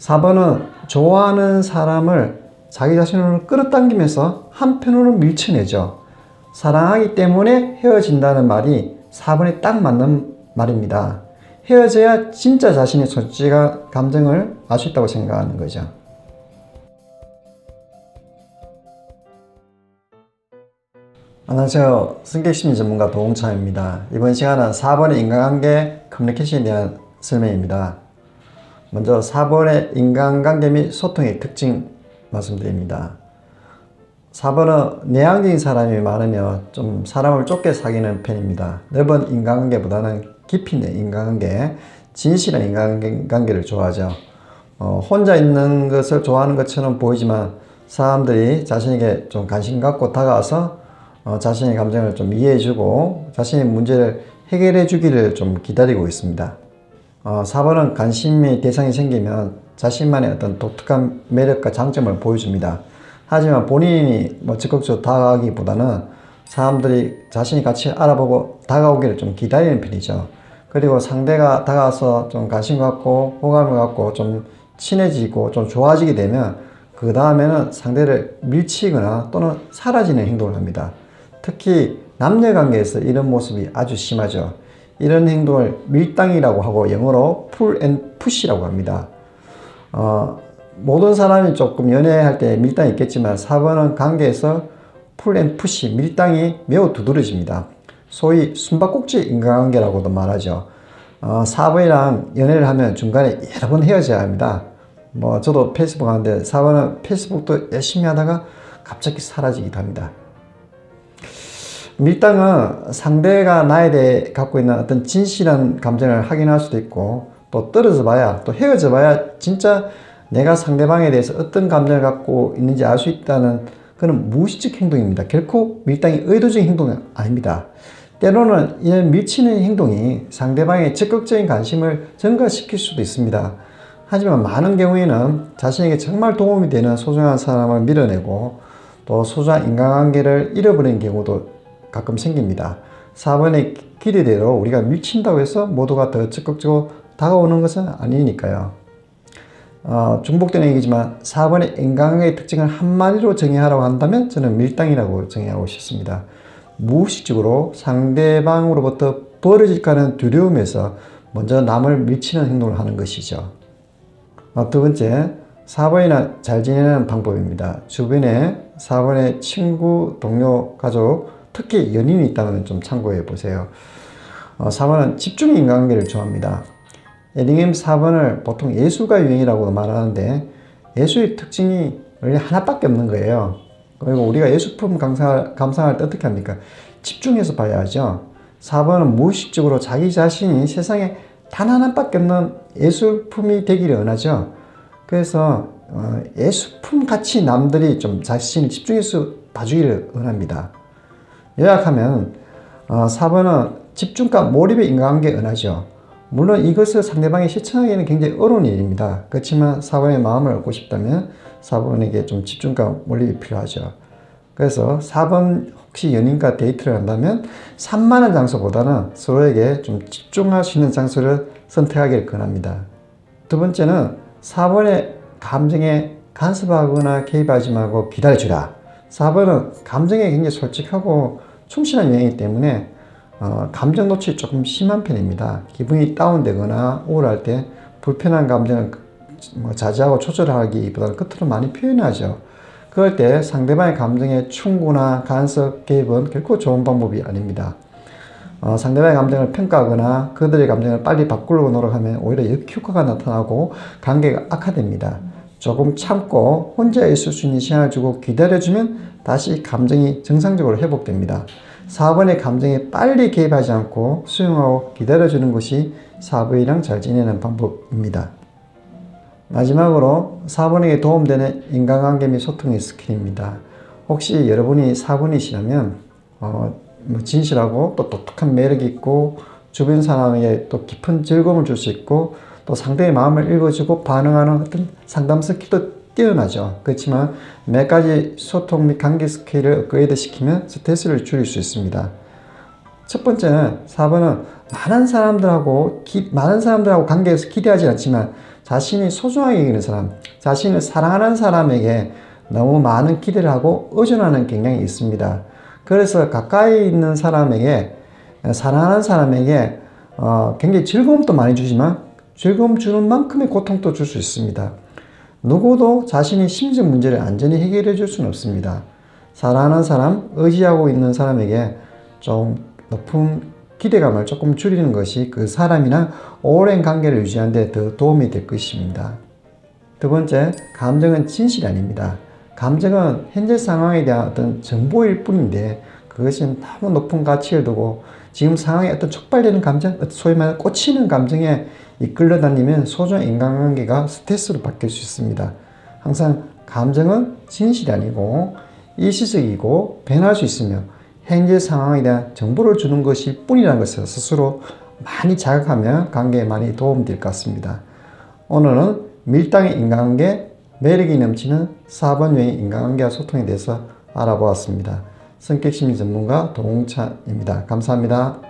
4번은 좋아하는 사람을 자기 자신으로 끌어당기면서 한편으로 밀쳐내죠. 사랑하기 때문에 헤어진다는 말이 4번에 딱 맞는 말입니다. 헤어져야 진짜 자신의 솔직한 감정을 알 수 있다고 생각하는 거죠. 안녕하세요. 승객 심리 전문가 도홍차입니다. 이번 시간은 4번의 인간관계 커뮤니케이션에 대한 설명입니다. 먼저 4번의 인간관계 및 소통의 특징 말씀드립니다. 4번은 내향적인 사람이 많으며 좀 사람을 좁게 사귀는 편입니다. 넓은 인간관계보다는 깊이 있는 인간관계, 진실한 인간관계를 좋아하죠. 어, 혼자 있는 것을 좋아하는 것처럼 보이지만 사람들이 자신에게 좀 관심 갖고 다가와서 어, 자신의 감정을 좀 이해해주고 자신의 문제를 해결해주기를 좀 기다리고 있습니다. 어, 4번은 관심의 대상이 생기면 자신만의 어떤 독특한 매력과 장점을 보여줍니다. 하지만 본인이 뭐 적극적으로 다가가기보다는 사람들이 자신이 같이 알아보고 다가오기를 좀 기다리는 편이죠. 그리고 상대가 다가와서 좀 관심 갖고 호감을 갖고 좀 친해지고 좀 좋아지게 되면 그 다음에는 상대를 밀치거나 또는 사라지는 행동을 합니다. 특히 남녀 관계에서 이런 모습이 아주 심하죠. 이런 행동을 밀당이라고 하고 영어로 pull and push라고 합니다. 어, 모든 사람이 조금 연애할 때 밀당이 있겠지만 4번은 관계에서 풀앤 푸시, 밀당이 매우 두드러집니다. 소위 숨바꼭질 인간관계라고도 말하죠. 어, 4번이랑 연애를 하면 중간에 여러 번 헤어져야 합니다. 뭐 저도 페이스북 하는데 4번은 페이스북도 열심히 하다가 갑자기 사라지기도 합니다. 밀당은 상대가 나에 대해 갖고 있는 어떤 진실한 감정을 확인할 수도 있고 또 떨어져 봐야 또 헤어져 봐야 진짜 내가 상대방에 대해서 어떤 감정을 갖고 있는지 알 수 있다는 그런 무의식 행동입니다. 결코 밀당이 의도적인 행동은 아닙니다. 때로는 이런 밀치는 행동이 상대방의 적극적인 관심을 증가시킬 수도 있습니다. 하지만 많은 경우에는 자신에게 정말 도움이 되는 소중한 사람을 밀어내고 또 소중한 인간관계를 잃어버리는 경우도 가끔 생깁니다. 4번의 기대대로 우리가 밀친다고 해서 모두가 더 적극적으로 다가오는 것은 아니니까요. 어, 중복되는 얘기지만 4번의 인간관계의 특징을 한마디로 정의하라고 한다면 저는 밀당이라고 정의하고 싶습니다. 무의식적으로 상대방으로부터 벌어질까 하는 두려움에서 먼저 남을 밀치는 행동을 하는 것이죠. 어, 두 번째, 4번이나 잘 지내는 방법입니다. 주변에 4번의 친구, 동료, 가족, 특히 연인이 있다면 좀 참고해 보세요. 어, 4번은 집중 인간관계를 좋아합니다. 에딩햄 4번을 보통 예술가 유행이라고 말하는데 예술의 특징이 원래 하나밖에 없는 거예요. 그리고 우리가 예술품 감상할, 감상할 때 어떻게 합니까? 집중해서 봐야죠. 4번은 무의식적으로 자기 자신이 세상에 단 하나밖에 없는 예술품이 되기를 원하죠. 그래서 어, 예술품 같이 남들이 좀 자신을 집중해서 봐주기를 원합니다. 요약하면 어, 4번은 집중과 몰입의 인간관계 은하죠. 물론 이것을 상대방이 실천하기에는 굉장히 어려운 일입니다. 그렇지만 4번의 마음을 얻고 싶다면 4번에게 좀 집중과 몰입이 필요하죠. 그래서 4번 혹시 연인과 데이트를 한다면 산만한 장소보다는 서로에게 좀 집중할 수 있는 장소를 선택하기를 권합니다. 두 번째는 4번의 감정에 간섭하거나 개입하지 말고 기다려주라. 4번은 감정에 굉장히 솔직하고 충실한 여행이기 때문에 어, 감정 노출이 조금 심한 편입니다. 기분이 다운되거나 우울할 때 불편한 감정을 뭐 자제하고 조절하기보다는 끝으로 많이 표현하죠. 그럴 때 상대방의 감정에 충고나 간섭, 개입은 결코 좋은 방법이 아닙니다. 어, 상대방의 감정을 평가하거나 그들의 감정을 빨리 바꾸려고 노력하면 오히려 역효과가 나타나고 관계가 악화됩니다. 조금 참고 혼자 있을 수 있는 시간을 주고 기다려주면 다시 감정이 정상적으로 회복됩니다. 4번의 감정에 빨리 개입하지 않고 수용하고 기다려주는 것이 4번이랑 잘 지내는 방법입니다. 마지막으로 4번에게 도움되는 인간관계 및 소통의 스킬입니다. 혹시 여러분이 4번이시라면 어, 뭐 진실하고 또 독특한 매력이 있고 주변 사람에게 또 깊은 즐거움을 줄 수 있고 또 상대의 마음을 읽어주고 반응하는 어떤 상담 스킬도 뛰어나죠. 그렇지만 몇 가지 소통 및 관계 스킬을 업그레이드 시키면 스트레스를 줄일 수 있습니다. 첫 번째는 4번은 많은 사람들하고 기- 많은 사람들하고 관계에서 기대하지 않지만 자신이 소중하게 여기는 사람, 자신을 사랑하는 사람에게 너무 많은 기대를 하고 의존하는 경향이 있습니다. 그래서 가까이 있는 사람에게 사랑하는 사람에게 어, 굉장히 즐거움도 많이 주지만 즐거움 주는 만큼의 고통도 줄 수 있습니다. 누구도 자신의 심적 문제를 안전히 해결해 줄 수는 없습니다. 사랑하는 사람, 의지하고 있는 사람에게 좀 높은 기대감을 조금 줄이는 것이 그 사람이랑 오랜 관계를 유지하는 데 더 도움이 될 것입니다. 두 번째, 감정은 진실이 아닙니다. 감정은 현재 상황에 대한 어떤 정보일 뿐인데 그것은 너무 높은 가치를 두고 지금 상황에 어떤 촉발되는 감정, 소위 말해 꽂히는 감정에 이끌려 다니면 소중한 인간관계가 스트레스로 바뀔 수 있습니다. 항상 감정은 진실이 아니고 일시적이고 변할 수 있으며 현재 상황에 대한 정보를 주는 것일 뿐이라는 것을 스스로 많이 자각하면 관계에 많이 도움될 것 같습니다. 오늘은 밀당의 인간관계, 매력이 넘치는 4번 유형의 인간관계와 소통에 대해서 알아보았습니다. 성격심리 전문가 동찬입니다. 감사합니다.